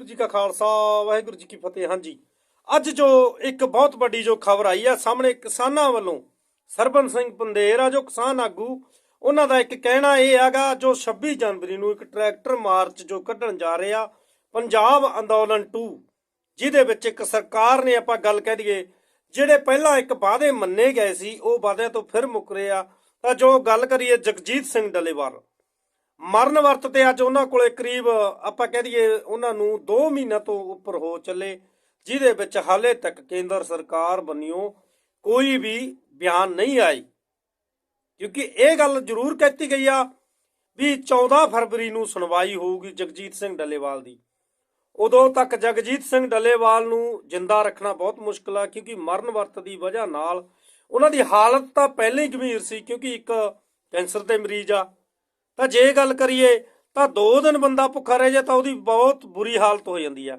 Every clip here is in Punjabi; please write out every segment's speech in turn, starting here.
ਵਾਹਿਗੁਰੂ ਜੀ ਕਾ ਖਾਲਸਾ, ਵਾਹਿਗੁਰੂ ਜੀ ਕੀ ਫਤਿਹ। ਹਾਂਜੀ, ਅੱਜ ਜੋ ਇੱਕ ਬਹੁਤ ਵੱਡੀ ਜੋ ਖਬਰ ਆਈ ਆ, ਸਾਹਮਣੇ ਕਿਸਾਨਾਂ ਵੱਲੋਂ ਸਰਬਨ ਸਿੰਘ ਪੰਦੇਰ ਆ, ਜੋ ਕਿਸਾਨ ਆਗੂ, ਉਹਨਾਂ ਦਾ ਇੱਕ ਕਹਿਣਾ ਇਹ ਹੈਗਾ, ਜੋ 26 ਜਨਵਰੀ ਨੂੰ ਇੱਕ ਟਰੈਕਟਰ ਮਾਰਚ ਜੋ ਕੱਢਣ ਜਾ ਰਹੇ ਆ, ਪੰਜਾਬ ਅੰਦੋਲਨ 2 ਜਿਹਦੇ ਵਿੱਚ ਇੱਕ ਸਰਕਾਰ ਨੇ ਆਪਾਂ ਗੱਲ ਕਹਿ ਦਈਏ, ਜਿਹੜੇ ਪਹਿਲਾਂ ਇੱਕ ਵਾਅਦੇ ਮੰਨੇ ਗਏ ਸੀ, ਉਹ ਵਾਅਦਿਆਂ ਤੋਂ ਫਿਰ ਮੁੱਕਰੇ ਆ। ਤਾਂ ਜੋ ਗੱਲ ਕਰੀਏ ਜਗਜੀਤ ਸਿੰਘ ਡਲੇਵਾਲ ਮਰਨ ਵਰਤ ਤੇ ਅੱਜ ਉਹਨਾਂ ਕੋਲੇ ਕਰੀਬ, ਆਪਾਂ ਕਹਿ ਦਈਏ ਉਹਨਾਂ ਨੂੰ 2 ਮਹੀਨਿਆਂ ਤੋਂ ਉੱਪਰ ਹੋ ਚੱਲੇ, ਜਿਹਦੇ ਵਿੱਚ ਹਾਲੇ ਤੱਕ ਕੇਂਦਰ ਸਰਕਾਰ ਬੰਨਿਓ ਕੋਈ ਵੀ ਬਿਆਨ ਨਹੀਂ ਆਈ। ਕਿਉਂਕਿ ਇਹ ਗੱਲ ਜ਼ਰੂਰ ਕਹਿਤੀ ਗਈ ਆ ਵੀ 14 ਫਰਵਰੀ ਨੂੰ ਸੁਣਵਾਈ ਹੋਊਗੀ ਜਗਜੀਤ ਸਿੰਘ ਡੱਲੇਵਾਲ ਦੀ। ਉਦੋਂ ਤੱਕ ਜਗਜੀਤ ਸਿੰਘ ਡੱਲੇਵਾਲ ਨੂੰ ਜਿੰਦਾ ਰੱਖਣਾ ਬਹੁਤ ਮੁਸ਼ਕਲ ਆ, ਕਿਉਂਕਿ ਮਰਨ ਵਰਤ ਦੀ ਵਜ੍ਹਾ ਨਾਲ ਉਹਨਾਂ ਦੀ ਹਾਲਤ ਤਾਂ ਪਹਿਲਾਂ ਹੀ ਗੰਭੀਰ ਸੀ, ਕਿਉਂਕਿ ਇੱਕ ਕੈਂਸਰ ਦੇ ਮਰੀਜ਼ ਆ। ਤਾਂ ਜੇ ਗੱਲ ਕਰੀਏ, ਤਾਂ 2 ਦਿਨ ਬੰਦਾ ਭੁੱਖਾ ਰਹਿ ਜਾ ਤਾਂ ਉਹਦੀ ਬਹੁਤ ਬੁਰੀ ਹਾਲਤ ਹੋ ਜਾਂਦੀ ਆ।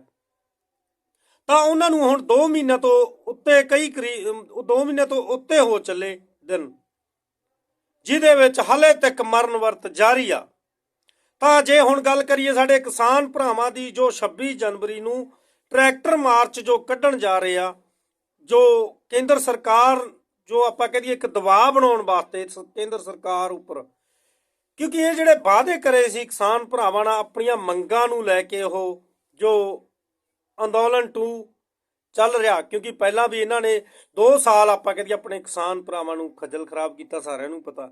ਤਾਂ ਉਹਨਾਂ ਨੂੰ ਹੁਣ 2 ਮਹੀਨਿਆਂ ਤੋਂ ਉੱਤੇ ਕਈ ਕਰੀ 2 ਮਹੀਨੇ ਤੋਂ ਉੱਤੇ ਹੋ ਚੱਲੇ ਦਿਨ, ਜਿਹਦੇ ਵਿੱਚ ਹਲੇ ਤੱਕ ਮਰਨ ਵਰਤ ਜਾਰੀ ਆ। ਤਾਂ ਜੇ ਹੁਣ ਗੱਲ ਕਰੀਏ ਸਾਡੇ ਕਿਸਾਨ ਭਰਾਵਾਂ ਦੀ, ਜੋ 26 ਜਨਵਰੀ ਨੂੰ ਟਰੈਕਟਰ ਮਾਰਚ ਜੋ ਕੱਢਣ ਜਾ ਰਹੇ ਆ, ਜੋ ਕੇਂਦਰ ਸਰਕਾਰ, ਜੋ ਆਪਾਂ ਕਹਦੀਏ ਇੱਕ ਦਬਾਅ ਬਣਾਉਣ ਵਾਸਤੇ ਕੇਂਦਰ ਸਰਕਾਰ ਉੱਪਰ ਕਿਉਂਕਿ ਇਹ ਜਿਹੜੇ ਵਾਅਦੇ ਕਰੇ ਸੀ ਕਿਸਾਨ ਭਰਾਵਾਂ ਨਾਲ ਆਪਣੀਆਂ ਮੰਗਾਂ ਨੂੰ ਲੈ ਕੇ ਉਹ ਜੋ ਅੰਦੋਲਨ ਟੂ ਚੱਲ ਰਿਹਾ, ਕਿਉਂਕਿ ਪਹਿਲਾਂ ਵੀ ਇਹਨਾਂ ਨੇ 2 ਸਾਲ ਆਪਾਂ ਕਹਿੰਦੇ ਆਪਣੇ ਕਿਸਾਨ ਭਰਾਵਾਂ ਨੂੰ ਖੱਜਲ ਖਰਾਬ ਕੀਤਾ, ਸਾਰਿਆਂ ਨੂੰ ਪਤਾ।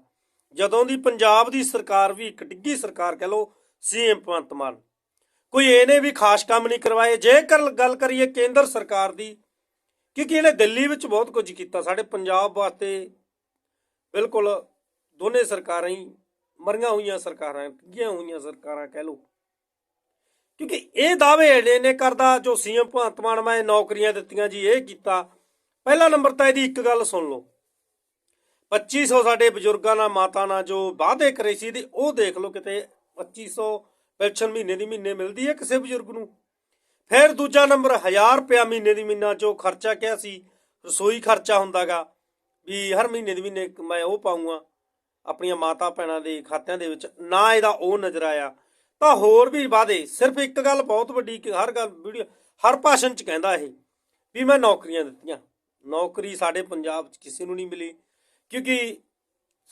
ਜਦੋਂ ਦੀ ਪੰਜਾਬ ਦੀ ਸਰਕਾਰ ਵੀ ਇੱਕ ਡਿੱਗੀ ਸਰਕਾਰ ਕਹ ਲੋ ਸੀਐਮ ਭਗਵੰਤ ਮਾਨ। ਕੋਈ ਇਹਨੇ ਵੀ ਖਾਸ ਕੰਮ ਨਹੀਂ ਕਰਵਾਏ। ਜੇਕਰ ਗੱਲ ਕਰੀਏ ਕੇਂਦਰ ਸਰਕਾਰ ਦੀ, ਕਿਉਂਕਿ ਇਹਨੇ ਦਿੱਲੀ ਵਿੱਚ ਬਹੁਤ ਕੁਝ ਕੀਤਾ। ਸਾਡੇ ਪੰਜਾਬ ਵਾਸਤੇ ਬਿਲਕੁਲ ਦੋਨੇ ਸਰਕਾਰਾਂ ਹੀ ਮਰੀਆਂ ਹੋਈਆਂ ਸਰਕਾਰਾਂ ਟਿੱਗੀਆਂ ਹੋਈਆਂ ਸਰਕਾਰਾਂ ਕਹਿ ਲੋ ਕਿਉਂਕਿ ਇਹ ਦਾਅਵੇ ਜਿਹੜੇ ਨੇ ਕਰਦਾ, ਜੋ ਸੀਐਮ ਭਗਵੰਤ ਮਾਨ ਮੈਂ ਨੌਕਰੀਆਂ ਦਿੱਤੀਆਂ ਜੀ, ਇਹ ਕੀਤਾ। ਪਹਿਲਾ ਨੰਬਰ ਤਾਂ ਇਹਦੀ ਇੱਕ ਗੱਲ ਸੁਣ ਲਓ। 2500 ਸਾਡੇ ਬਜ਼ੁਰਗਾਂ ਨਾਲ, ਮਾਤਾ ਨਾਲ ਜੋ ਵਾਅਦੇ ਕਰੇ ਸੀ ਤੇ ਉਹ ਦੇਖ ਲਓ ਕਿਤੇ 2500 ਪੈਨਸ਼ਨ ਮਹੀਨੇ ਦੀ ਮਹੀਨੇ ਮਿਲਦੀ ਹੈ ਕਿਸੇ ਬਜ਼ੁਰਗ ਨੂੰ। ਫਿਰ ਦੂਜਾ ਨੰਬਰ 1000 ਰੁਪਿਆ ਮਹੀਨੇ ਦੀ ਮਹੀਨਾ ਜੋ ਖਰਚਾ ਕਿਹਾ ਸੀ, ਰਸੋਈ ਖਰਚਾ ਹੁੰਦਾਗਾ, ਵੀ ਹਰ ਮਹੀਨੇ ਦੀ ਮਹੀਨੇ ਮੈਂ ਉਹ ਪਾਉਂਗਾ ਆਪਣੀਆਂ ਮਾਤਾ ਭੈਣਾਂ ਦੇ ਖਾਤਿਆਂ ਦੇ ਵਿੱਚ ਨਾ ਇਹਦਾ ਉਹ ਨਜ਼ਰ ਆਇਆ। ਤਾਂ ਹੋਰ ਵੀ ਵਾਅਦੇ, ਸਿਰਫ ਇੱਕ ਗੱਲ ਬਹੁਤ ਵੱਡੀ ਕਿ ਹਰ ਗੱਲ ਵੀਡੀਓ, ਹਰ ਭਾਸ਼ਣ 'ਚ ਕਹਿੰਦਾ ਇਹ ਵੀ ਮੈਂ ਨੌਕਰੀਆਂ ਦਿੱਤੀਆਂ। ਨੌਕਰੀ ਸਾਡੇ ਪੰਜਾਬ 'ਚ ਕਿਸੇ ਨੂੰ ਨਹੀਂ ਮਿਲੀ। ਕਿਉਂਕਿ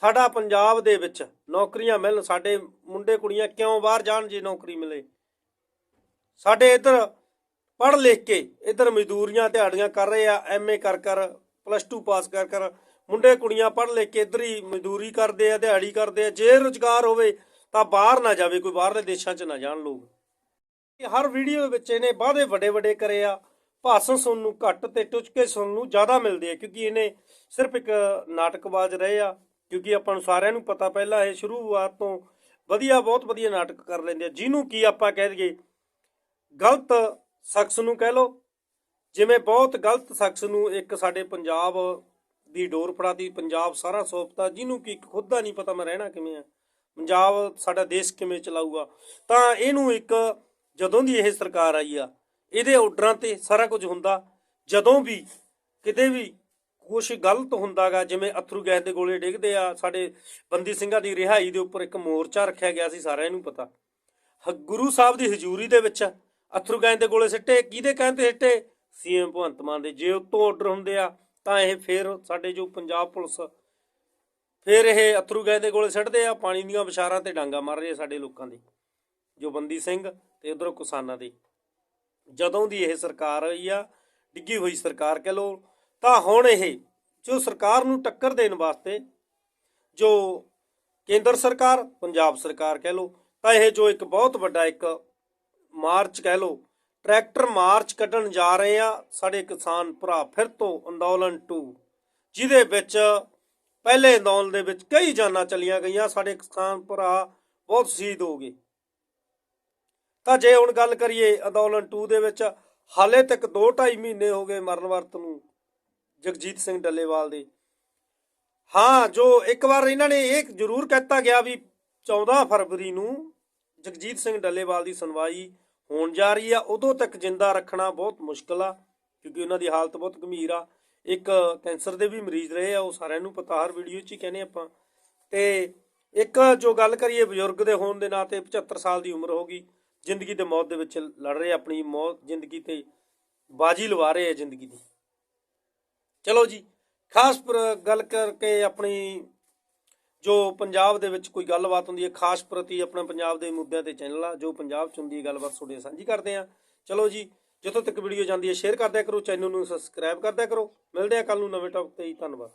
ਸਾਡਾ ਪੰਜਾਬ ਦੇ ਵਿੱਚ ਨੌਕਰੀਆਂ ਮਿਲਣ, ਸਾਡੇ ਮੁੰਡੇ ਕੁੜੀਆਂ ਕਿਉਂ ਬਾਹਰ ਜਾਣ ਜੇ ਨੌਕਰੀ ਮਿਲੇ? ਸਾਡੇ ਇੱਧਰ ਪੜ੍ਹ ਲਿਖ ਕੇ ਇੱਧਰ ਮਜ਼ਦੂਰੀਆਂ ਦਿਹਾੜੀਆਂ ਕਰ ਰਹੇ ਆ ਐਮਏ ਕਰ ਕਰ, ਪਲੱਸ 2 ਪਾਸ ਕਰ ਕਰ ਮੁੰਡੇ ਕੁੜੀਆਂ ਪੜ੍ਹ ਲਿਖ ਕੇ ਇੱਧਰ ਹੀ ਮਜ਼ਦੂਰੀ ਕਰਦੇ ਆ, ਦਿਹਾੜੀ ਕਰਦੇ ਆ, ਜੇ ਰੁਜ਼ਗਾਰ ਹੋਵੇ ਤਾਂ ਬਾਹਰ ਨਾ ਜਾਵੇ, ਕੋਈ ਬਾਹਰਲੇ ਦੇਸ਼ਾਂ 'ਚ ਨਾ ਜਾਣ ਲੋਕ। ਹਰ ਵੀਡੀਓ ਵਿੱਚ ਇਹਨੇ ਵਾਅਦੇ ਵੱਡੇ ਵੱਡੇ ਕਰੇ ਆ। ਭਾਸ਼ਣ ਸੁਣਨ ਨੂੰ ਘੱਟ ਤੇ ਟੁਚਕੇ ਸੁਣਨ ਨੂੰ ਜ਼ਿਆਦਾ ਮਿਲਦੇ ਆ, ਕਿਉਂਕਿ ਇਹਨੇ ਸਿਰਫ ਇੱਕ ਨਾਟਕਬਾਜ਼ ਰਹੇ ਆ, ਕਿਉਂਕਿ ਆਪਾਂ ਨੂੰ ਸਾਰਿਆਂ ਨੂੰ ਪਤਾ ਪਹਿਲਾਂ ਇਹ ਸ਼ੁਰੂਆਤ ਤੋਂ ਵਧੀਆ, ਬਹੁਤ ਵਧੀਆ ਨਾਟਕ ਕਰ ਲੈਂਦੇ ਆ। ਜਿਹਨੂੰ ਕੀ ਆਪਾਂ ਕਹਿ ਦਈਏ, ਗਲਤ ਸ਼ਖਸ ਨੂੰ ਕਹਿ ਲੋ ਜਿਵੇਂ ਬਹੁਤ ਗਲਤ ਸ਼ਖਸ ਨੂੰ ਇੱਕ ਸਾਡੇ ਪੰਜਾਬ ਦੀ ਡੋਰ ਫੜਾਤੀ ਪੰਜਾਬ ਸਾਰਾ ਸੋਪਤਾ ਜਿਹਨੂੰ ਕੀ ਖੁਦ ਦਾ ਨਹੀਂ ਪਤਾ ਮੈਂ ਰਹਿਣਾ ਕਿਵੇਂ ਆ। ਪੰਜਾਬ ਸਾਡਾ ਦੇਸ਼ ਕਿਵੇਂ ਚਲਾਊਗਾ। ਤਾਂ ਇਹਨੂੰ ਇੱਕ ਜਦੋਂ ਦੀ ਇਹ ਸਰਕਾਰ ਆਈ ਆ, ਇਹਦੇ ਆਰਡਰਾਂ ਤੇ ਸਾਰਾ ਕੁਝ ਹੁੰਦਾ। ਜਦੋਂ ਵੀ ਕਿਤੇ ਵੀ ਕੁਝ ਗਲਤ ਹੁੰਦਾਗਾ, ਜਿਵੇਂ ਅਥਰੂ ਗੈਸ ਦੇ ਗੋਲੇ ਡਿੱਗਦੇ ਆ, ਸਾਡੇ ਬੰਦੀ ਸਿੰਘਾਂ ਦੀ ਰਿਹਾਈ ਦੇ ਉੱਪਰ ਇੱਕ ਮੋਰਚਾ ਰੱਖਿਆ ਗਿਆ ਸੀ, ਸਾਰਿਆਂ ਨੂੰ ਪਤਾ। ਹ- ਗੁਰੂ ਸਾਹਿਬ ਦੀ ਹਜ਼ੂਰੀ ਦੇ ਵਿੱਚ ਅਥਰੂ ਗੈਸ ਦੇ ਗੋਲੇ ਸਿੱਟੇ, ਕਿਹਦੇ ਕਹਿੰਦੇ ਸਿੱਟੇ? ਸੀਐਮ ਭਗਵੰਤ ਮਾਨ ਦੇ, ਜੇ ਉੱਤੋਂ ਆਰਡਰ ਹੁੰਦੇ ਆ ਤਾਂ ਇਹ ਫੇਰ ਸਾਡੇ ਜੋ ਪੰਜਾਬ ਪੁਲਿਸ, ਫੇਰ ਇਹ ਅਥਰੂ ਗੈਸ ਦੇ ਗੋਲੇ ਸਿੱਟਦੇ ਆ, ਪਾਣੀ ਦੀਆਂ ਵਿਚਾਰਾਂ ਤੇ ਡਾਂਗਾ ਮਾਰ ਰਹੇ ਆ ਸਾਡੇ ਲੋਕਾਂ ਦੇ, ਜੋ ਬੰਦੀ ਸਿੰਘ ਤੇ ਉਧਰ ਕਿਸਾਨਾਂ ਦੇ। ਜਦੋਂ ਦੀ ਇਹ ਸਰਕਾਰ ਆਈ ਆ, ਡਿੱਗੀ ਹੋਈ ਸਰਕਾਰ ਕਹ ਲੋ ਤਾਂ ਹੁਣ ਇਹ ਜੋ ਸਰਕਾਰ ਨੂੰ ਟੱਕਰ ਦੇਣ ਵਾਸਤੇ ਜੋ ਕੇਂਦਰ ਸਰਕਾਰ, ਪੰਜਾਬ ਸਰਕਾਰ ਕਹਿ ਲੋ ਤਾਂ ਇਹ ਜੋ ਇੱਕ ਬਹੁਤ ਵੱਡਾ ਇੱਕ ਮਾਰਚ ਕਹਿ ਲੋ ਟਰੈਕਟਰ ਮਾਰਚ ਕੱਢਣ ਜਾ ਰਹੇ ਆ ਸਾਡੇ ਕਿਸਾਨ ਭਰਾ ਫਿਰ ਤੋਂ ਅੰਦੋਲਨ 2 ਜਿਹਦੇ ਵਿੱਚ ਪਹਿਲੇ ਅੰਦੋਲਨ ਦੇ ਵਿੱਚ ਕਈ ਜਾਨਾਂ ਚਲੀਆਂ ਗਈਆਂ, ਸਾਡੇ ਕਿਸਾਨ ਭਰਾ ਬਹੁਤ ਸ਼ਹੀਦ ਹੋ ਗਏ। ਤਾਂ ਜੇ ਹੁਣ ਗੱਲ ਕਰੀਏ ਅੰਦੋਲਨ 2 ਦੇ ਵਿੱਚ, ਹਾਲੇ ਤੱਕ 2.5 ਮਹੀਨੇ ਹੋ ਗਏ ਮਰਨ ਵਰਤ ਨੂੰ ਜਗਜੀਤ ਸਿੰਘ ਡੱਲੇਵਾਲ ਦੇ। ਹਾਂ, ਜੋ ਇੱਕ ਵਾਰ ਇਹਨਾਂ ਨੇ ਇਹ ਜ਼ਰੂਰ ਕਹਿਤਾ ਗਿਆ ਵੀ 14 ਫਰਵਰੀ ਨੂੰ ਜਗਜੀਤ ਸਿੰਘ ਡੱਲੇਵਾਲ ਦੀ ਸੁਣਵਾਈ ਹੋਣ ਜਾ ਰਹੀ ਆ, ਉਦੋਂ ਤੱਕ ਜਿੰਦਾ ਰੱਖਣਾ ਬਹੁਤ ਮੁਸ਼ਕਲ ਆ, ਕਿਉਂਕਿ ਉਹਨਾਂ ਦੀ ਹਾਲਤ ਬਹੁਤ ਗੰਭੀਰ ਆ। ਇੱਕ ਕੈਂਸਰ ਦੇ ਵੀ ਮਰੀਜ਼ ਰਹੇ ਆ, ਉਹ ਸਾਰਿਆਂ ਨੂੰ ਪਤਾ, ਹਰ ਵੀਡੀਓ 'ਚ ਹੀ ਕਹਿੰਦੇ ਆਪਾਂ। ਤੇ ਇੱਕ ਜੋ ਗੱਲ ਕਰੀਏ ਬਜ਼ੁਰਗ ਦੇ ਹੋਣ ਦੇ ਨਾਤੇ 75 ਸਾਲ ਦੀ ਉਮਰ ਹੋ ਗਈ, ਜ਼ਿੰਦਗੀ ਤੇ ਮੌਤ ਦੇ ਵਿੱਚ ਲੜ ਰਹੇ ਆਪਣੀ ਮੌਤ, ਜ਼ਿੰਦਗੀ ਤੇ ਬਾਜੀ ਲਵਾ ਰਹੇ ਆ ਜ਼ਿੰਦਗੀ ਦੀ। ਚਲੋ ਜੀ, ਖਾਸ ਪਰ ਗੱਲ ਕਰਕੇ ਆਪਣੀ ਜੋ ਪੰਜਾਬ ਦੇ ਵਿੱਚ ਕੋਈ ਗੱਲਬਾਤ ਹੁੰਦੀ ਹੈ, ਖਾਸ ਪ੍ਰਤੀ ਆਪਣਾ ਪੰਜਾਬ ਦੇ ਮੁੱਦਿਆਂ ਤੇ ਚੈਨਲ ਆ, ਜੋ ਪੰਜਾਬ ਚ ਹੁੰਦੀ ਹੈ ਗੱਲਬਾਤ ਤੁਹਾਡੇ ਸਾਂਝੀ ਕਰਦੇ ਆ ਚਲੋ ਜੀ, ਜਦੋਂ ਤੱਕ ਵੀਡੀਓ ਜਾਂਦੀ ਹੈ ਸ਼ੇਅਰ ਕਰਦਿਆ ਕਰੋ ਚੈਨਲ ਨੂੰ ਸਬਸਕ੍ਰਾਈਬ ਕਰਦਿਆ ਕਰੋ। ਮਿਲਦੇ ਆ ਕੱਲ ਨੂੰ ਨਵੇਂ ਟੌਪਿਕ ਤੇ ਜੀ, ਧੰਨਵਾਦ।